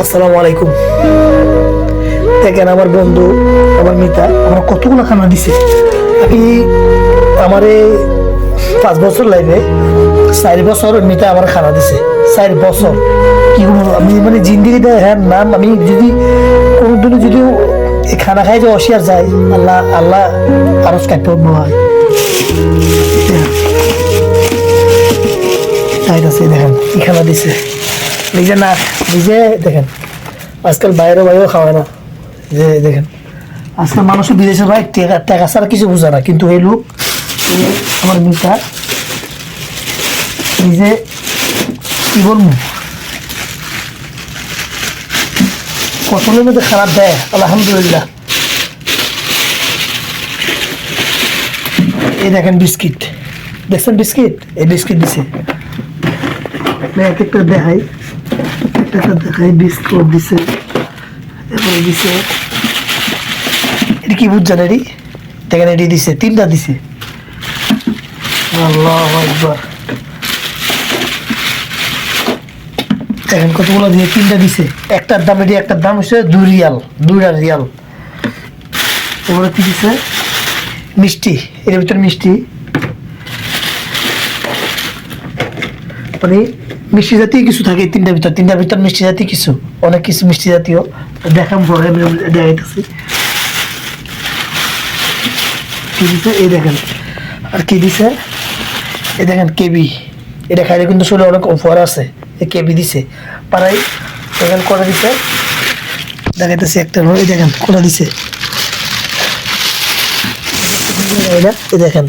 আসসালামু আলাইকুম। দেখেন আমার বন্ধু, আমার মিতা, আমার কতগুলো খানা দিছে। আমি আমার পাঁচ বছর লাইফে চার বছর মিতা আমার খানা দিছে। চার বছর। কি বলব, আমি মানে জিন্দিগিতে হ্যাঁ নাম আমি যদি কোনোদিন যদি খানা খাই যে অসিয়ার যায়, আল্লাহ আল্লাহ আরজ কাটতে হয় তাই আছে, দেখেন, কি খানা দিছে। নিজে না, নিজে দেখেন। আজকাল বাইরে বাইরেও খাওয়ায় না। যে দেখেন, আজকাল মানুষ বিদেশে ভাই টাকা ছাড়া কিছু বোঝে না। কিন্তু এই লোক আমার মিতা, নিজে কি বলব? কতলের মধ্যে খারাপ দেয়, আলহামদুলিল্লাহ। এই দেখেন বিস্কিট। দেখছেন বিস্কিট? এই বিস্কিট দিছে। দেখাই। দেখাই বিস্কুট দিছে দিছে, এটা কি বুঝছেন এটি? দেখেন এটি দিছে, তিনটা দিছে। আল্লাহ একবার দেখেন কতগুলো দিয়ে তিনটা দিছে। একটার দাম এটি, একটার দাম হচ্ছে দুই রিয়াল দুইটা রিয়াল। এবারে কি দিছে? মিষ্টি, এর ভিতরে মিষ্টি। মানে মিষ্টি জাতীয় কিছু থাকে এই তিনটার ভিতর। তিনটার ভিতর মিষ্টি জাতীয় কিছু। অনেক কিছু মিষ্টি জাতীয়। দেখাম পরে আমি দেখাইতেছি। কি দিছে? এই দেখেন। আর কি দিছে? এই দেখেন কেবি। এটা খাইলে কিন্তু শরীরে অনেক অফার আছে। এই কেবি দিছে। পাড়াই দেখেন দিছে? দেখাইতেছি একটা এই দেখেন দিছে? এই দেখেন।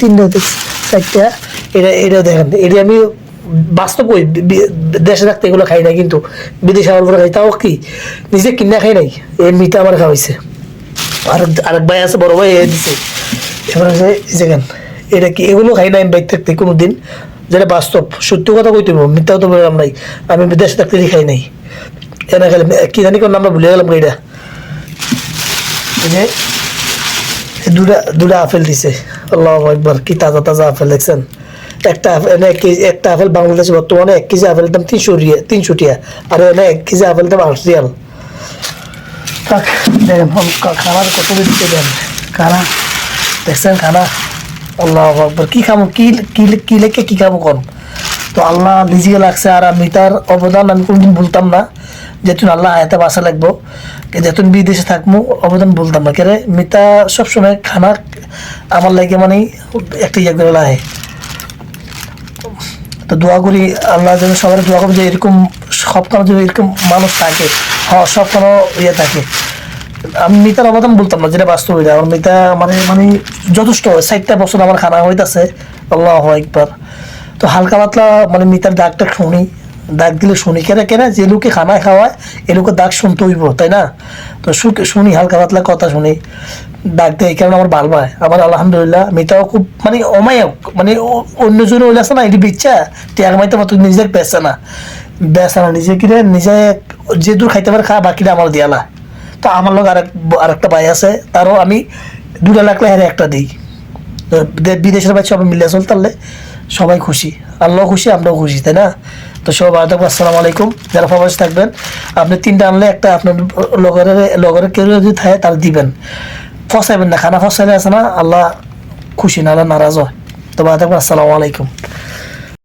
তিনটা চারটা। এটা এটা দেখেন, এটা আমি বাস্তব কই দেশে থাকতে এগুলো খাই না কিন্তু বিদেশে আমার খাই, তাও কি? নিজে কিনা খাই নাই মিটা আমার খাওয়াইছে আর আরেক ভাই আছে, বড় ভাই, এ দিছে। এবার এই দেখেন, এটা কি, এগুলো খাই না আমি বাইক থাকতে কোনো দিন যেটা বাস্তব, সত্যি কথা কইতে মিথ্যাও তো বললাম নাই, আমি বিদেশে থাকতে খাই নাই। এনে খাইলে কি জানি কোন নামটা ভুলে গেলাম এটা। যে দুটা দুটা আপেল দিছে, আল্লাহ একবার কি তাজা তাজা আপেল, দেখছেন? একটা একটা আপেল বাংলাদেশে বর্তমানে এক কেজি আপেলের দাম তিনশো তিনশো টিয়া। আর এনে এক কেজি আপেল দাম আট রিয়াল। খানার কত দিচ্ছে দেন? খানা, দেখছেন খানা? আল্লাহ আকবর, কি খামো, কি কি কি লেখে, কি খামো কোন? তো আল্লাহ নিজে লাগছে আর আমি তার অবদান আমি কোনদিন বলতাম না। যেতুন আল্লাহ আয়াতে বাসা লাগবো। যেতুন বিদেশে থাকব, অবদান বলতাম না। কেরে মিতা সবসময় খানা আমার লাগে মানে একটা ইয়ে করে লাগে তো দোয়া করি আল্লাহ যেন সবার দোয়া করব যে এরকম সব কোনো যদি এরকম মানুষ থাকে। হ্যাঁ সব কোনো ইয়ে থাকে। আমি মিতার অবদান বলতাম না, যেটা বাস্তব এটা। আমার মিতা মানে মানে যথেষ্ট। হয় ষাটটা বছর আমার খানা হইতাছে। আল্লাহ একবার তো হালকা পাতলা মানে মিতার দাগটা শুনি। দাগ দিলে শুনি। কেন কেন যে লোকে খানা খাওয়ায়, এ লোকের দাগ শুনতে হইব, তাই না? তো শুনি, হালকা পাতলা কথা শুনি। ডাক দেয়, এই কারণে আমার ভালো হয় আমার আলহামদুলিল্লাহ, মিতাও খুব মানে অমায়ক মানে অন্য অন্যজন হইলে আছে না, এটি বিচ্ছা টিয়ার মাইতে মতো নিজের বেচে না। বেচে না, নিজে কিনে, নিজে যে দূর খাইতে পারে খা, বাকিটা আমার দিয়ালা তো আমার লোক আরেক, আরেকটা ভাই আছে, তারও আমি দুটা লাগলে হেরে একটা দিই। বিদেশের বাচ্চা সবাই মিলে চলতে তাহলে, সবাই খুশি। আল্লাহ খুশি, আমরাও খুশি, তাই না? তো সব থাকব আসসালামু আলাইকুম। যারা প্রবাসী থাকবেন, আপনি তিনটা আনলে একটা আপনার লগরের লগরের কেউ যদি থাকে, তার দিবেন। ফসাইবেন না খানা ফসাইলে আছে না আল্লাহ খুশি না আল্লাহ নারাজ হয় তো থাকবেন আসসালামু আলাইকুম